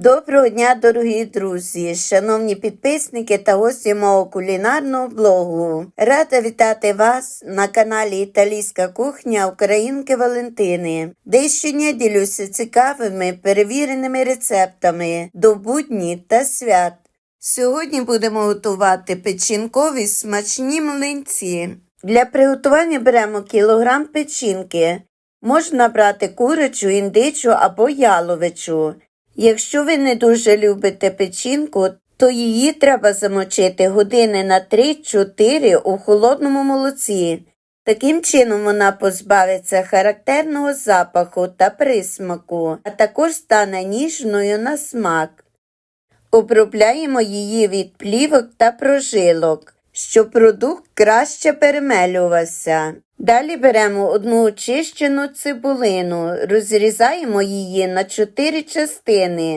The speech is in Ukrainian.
Доброго дня, дорогі друзі, шановні підписники та гості мого кулінарного блогу. Рада вітати вас на каналі Італійська кухня Українки Валентини, де щодня ділюся цікавими перевіреними рецептами до будні та свят. Сьогодні будемо готувати печінкові смачні млинці. Для приготування беремо кілограм печінки. Можна брати курячу, індичу або яловичу. Якщо ви не дуже любите печінку, то її треба замочити години на 3-4 у холодному молоці. Таким чином вона позбавиться характерного запаху та присмаку, а також стане ніжною на смак. Обробляємо її від плівок та прожилок, щоб продукт краще перемелювався. Далі беремо одну очищену цибулину, розрізаємо її на чотири частини